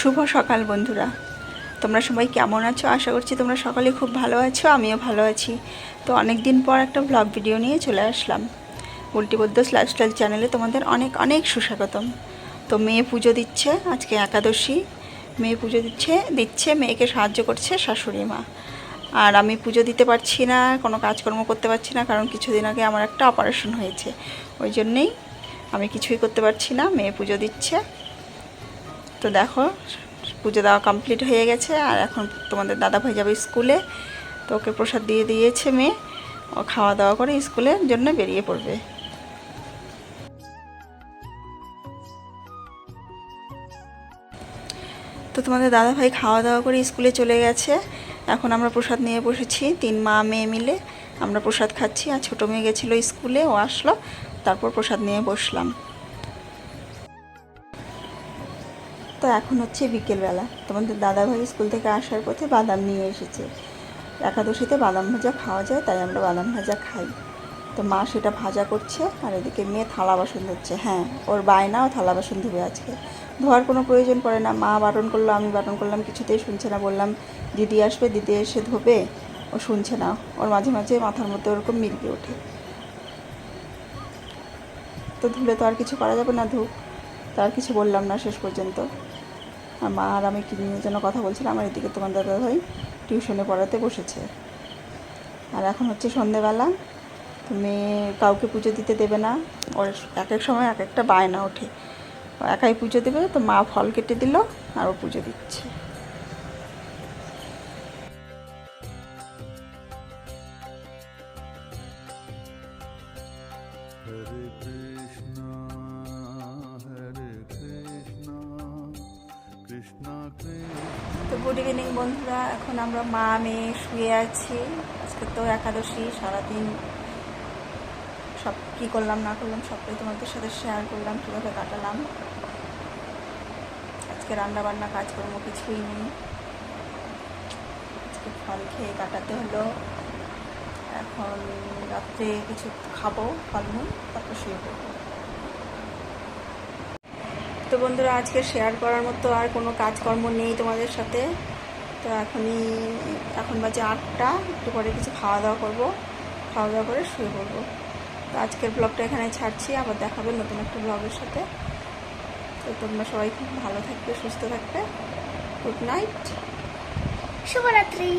শুভ সকাল বন্ধুরা। তোমরা সবাই কেমন আছো? আশা করছি তোমরা সকলে খুব ভালো আছো, আমিও ভালো আছি। তো অনেক দিন পর একটা ব্লগ ভিডিও নিয়ে চলে আসলাম। উল্টিবদ্যস লাইফস্টাইল চ্যানেলে তোমাদের অনেক অনেক সুস্বাগতম। তো মেয়ে পুজো দিচ্ছে, আজকে একাদশী। মেয়ে পুজো দিচ্ছে দিচ্ছে, মেয়েকে সাহায্য করছে শাশুড়ি মা। আর আমি পুজো দিতে পারছি না, কোনো কাজকর্ম করতে পারছি না, কারণ কিছুদিন আগে আমার একটা অপারেশন হয়েছে। ওই জন্যেই আমি কিছুই করতে পারছি না, মেয়ে পুজো দিচ্ছে। তো দেখো, পুজো দেওয়া কমপ্লিট হয়ে গেছে, আর এখন তোমাদের দাদা ভাই যাবে স্কুলে। তো ওকে প্রসাদ দিয়ে দিয়েছে মেয়ে, ও খাওয়া দাওয়া করে স্কুলের জন্য বেরিয়ে পড়বে। তো তোমাদের দাদা ভাই খাওয়া দাওয়া করে স্কুলে চলে গেছে। এখন আমরা প্রসাদ নিয়ে বসেছি, তিন মা মেয়ে মিলে। আমরা প্রসাদ খাচ্ছি, আর ছোটো মেয়ে গেছিল স্কুলে, ও আসলো, তারপর প্রসাদ নিয়ে বসলাম। তো এখন হচ্ছে বিকেলবেলা। তোমাদের দাদা ভাই স্কুল থেকে আসার পথে বাদাম নিয়ে এসেছে। একাদশীতে বাদাম ভাজা খাওয়া যায়, তাই আমরা বাদাম ভাজা খাই। তো মা সেটা ভাজা করছে, আর এদিকে মেয়ে থালা বাসন ধুচ্ছে। হ্যাঁ ওর বায়নাও থালা বাসন ধুবে আজকে। ধোয়ার কোনো প্রয়োজন পড়ে না। মা বারণ করল, আমি বারণ করলাম, কিছুতেই শুনছে না। বললাম, দিদি আসবে, দিদি এসে ধোবে? ও শুনছে না। ওর মাঝে মাঝে মাথার মধ্যে ওরকম মিলকে ওঠে। তো ধুলে তো আর কিছু করা যাবে না ধুক তো আর কিছু বললাম না শেষ পর্যন্ত। মা আর আমি কী নিয়ে যেন কথা বলছিলাম আমার এদিকে তোমার দাদা ভাই টিউশনে পড়াতে বসেছে। আর এখন হচ্ছে সন্ধেবেলা তুমি কাউকে পুজো দিতে দেবে না ওর এক এক সময় এক একটা বায়না ওঠে। একাই পুজো দেবে তো মা ফল কেটে দিল আর ও পুজো দিচ্ছে। Hare Krishna, তো গুড ইভিনিং বন্ধুরা। এখন আমরা মা, মেয়ে শুয়ে আছি। আজকে তো একাদশী, সারাদিন সব কী করলাম, না করলাম, সবটাই তোমাদের সাথে শেয়ার করলাম, কীভাবে কাটালাম। আজকে রান্না বান্না কাজকর্ম কিছুই নেই। আজকে ফল খেয়ে কাটাতে হলো। এখন রাত্রে কিছু খাব, ফলমূল, তারপর শুয়ে পড়ব। তো বন্ধুরা, আজকে শেয়ার করার মতো আর কোনো কাজকর্ম নেই তোমাদের সাথে। তো এখনই, এখন বাজে আটটা, একটু পরে কিছু খাওয়া দাওয়া করব। খাওয়া দাওয়া করে শুয়ে পড়ব। তো আজকের ব্লগটা এখানে ছাড়ছি, আবার দেখাবে নতুন একটা ব্লগের সাথে। তো তোমরা সবাই খুব ভালো থাকবে, সুস্থ থাকবে। গুড নাইট শুভরাত্রি।